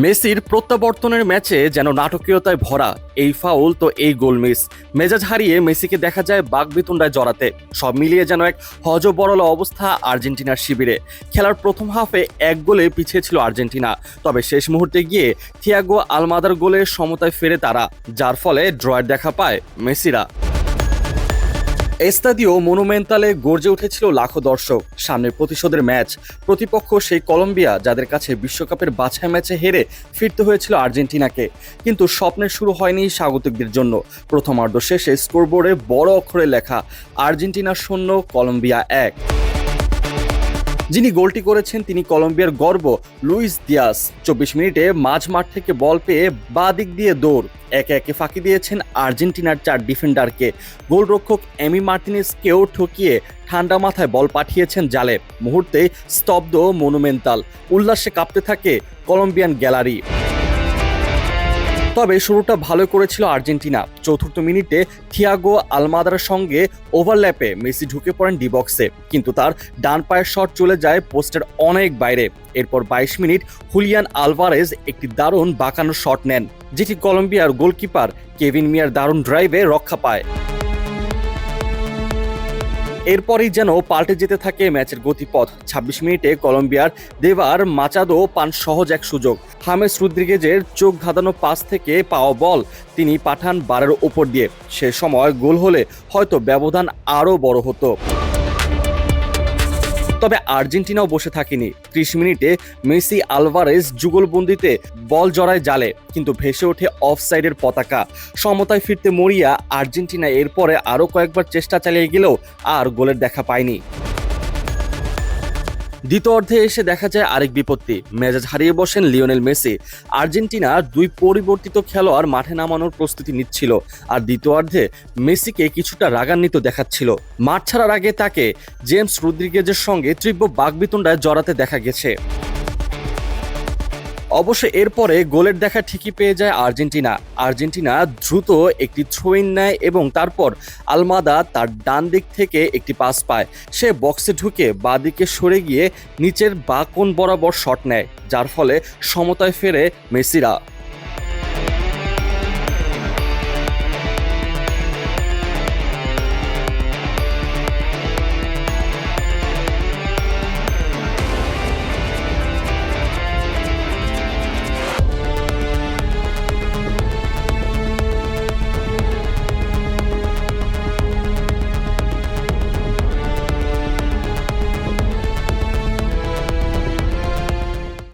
মেসির প্রত্যাবর্তনের ম্যাচে যেন নাটকীয়তায় ভরা, এই ফাউল তো এই গোল মিস। মেজাজ হারিয়ে মেসিকে দেখা যায় বাগবিতুন্ডায় জড়াতে। সব মিলিয়ে যেন এক হজবরল অবস্থা আর্জেন্টিনার শিবিরে। খেলার প্রথম হাফে এক গোলে পিছিয়ে ছিল আর্জেন্টিনা। তবে শেষ মুহূর্তে গিয়ে থিয়াগো আলমাদার গোলে সমতায় ফেরে তারা, যার ফলে ড্রয়ের দেখা পায় মেসিরা। এস্তাদিও মনুমেন্টালে গর্জে উঠেছিল লাখো দর্শক। সামনের প্রতিশোধের ম্যাচ, প্রতিপক্ষ সেই কলম্বিয়া, যাদের কাছে বিশ্বকাপের বাছাই ম্যাচে হেরে ফিরতে হয়েছিল আর্জেন্টিনাকে। কিন্তু স্বপ্নের শুরু হয়নি স্বাগতিকদের জন্য। প্রথমার্ধ শেষে স্কোরবোর্ডে বড় অক্ষরে লেখা, আর্জেন্টিনা শূন্য, কলম্বিয়া এক। যিনি গোলটি করেছেন, তিনি কলম্বিয়ার গর্ব, লুইস দিয়াস। চব্বিশ মিনিটে মাঝ মাঠ থেকে বল পেয়ে বা দিক দিয়ে দৌড়। একে একে ফাঁকি দিয়েছেন আর্জেন্টিনার চার ডিফেন্ডারকে। গোলরক্ষক এমি মার্টিনেসকেও ঠকিয়ে ঠান্ডা মাথায় বল পাঠিয়েছেন জালে। মুহূর্তে স্তব্ধ, মনুমেন্টাল। উল্লাসে কাঁপতে থাকে কলম্বিয়ান গ্যালারি। তবে শুরুটা ভালো করেছিল আর্জেন্টিনা। চতুর্থ মিনিটে থিয়াগো আলমাদার সঙ্গে ওভারল্যাপে মেসি ঢুকে পড়েন ডিবক্সে কিন্তু তার ডান পায়ের শট চলে যায় পোস্টের অনেক বাইরে। এরপর বাইশ মিনিট হুলিয়ান আলভারেজ একটি দারুণ বাঁকানো শট নেন, যেটি কলম্বিয়ার গোলকিপার কেভিন মিয়ার দারুণ ড্রাইভে রক্ষা পায়। এরপরই যেন পাল্টে যেতে থাকে ম্যাচের গতিপথ। ছাব্বিশ মিনিটে কলম্বিয়ার দেবার মাচাদো পান সহজ এক সুযোগ। হামেস রুদ্রিগেজের চোখ ধাঁধানো পাস থেকে পাওয়া বল তিনি পাঠান বারের ওপর দিয়ে। সে সময় গোল হলে হয়তো ব্যবধান আরও বড় হতো। তবে আর্জেন্টিনাও বসে থাকেনি। ত্রিশ মিনিটে মেসি আলভারেজ যুগলবন্দিতে বল জড়ায় জালে, কিন্তু ভেসে ওঠে অফসাইডের পতাকা। সমতায় ফিরতে মরিয়া আর্জেন্টিনা এরপরে আরও কয়েকবার চেষ্টা চালিয়ে গেলেও আর গোলের দেখা পায়নি। দ্বিতীয় অর্ধে এসে দেখা যায় আরেক বিপত্তি। মেজাজ হারিয়ে বসেন লিওনেল মেসি। আর্জেন্টিনা দুই পরিবর্তিত খেলোয়াড় মাঠে নামানোর প্রস্তুতি নিচ্ছিল আর দ্বিতীয় অর্ধে মেসিকে কিছুটা রাগান্বিত দেখাচ্ছিল। মাঠ ছাড়ার আগে তাকে জেমস রুদ্রিগেজের সঙ্গে তীব্র বাগবিতণ্ডায় জড়াতে দেখা গেছে। অবশ্য এরপরে গোলের দেখা ঠিকই পেয়ে যায় আর্জেন্টিনা। আর্জেন্টিনা দ্রুত একটি থ্রোইন নেয় এবং তারপর আলমাদা তার ডান দিক থেকে একটি পাস পায়। সে বক্সে ঢুকে বাঁদিকে সরে গিয়ে নিচের বা কোন বরাবর শট নেয়, যার ফলে সমতায় ফেরে মেসিরা।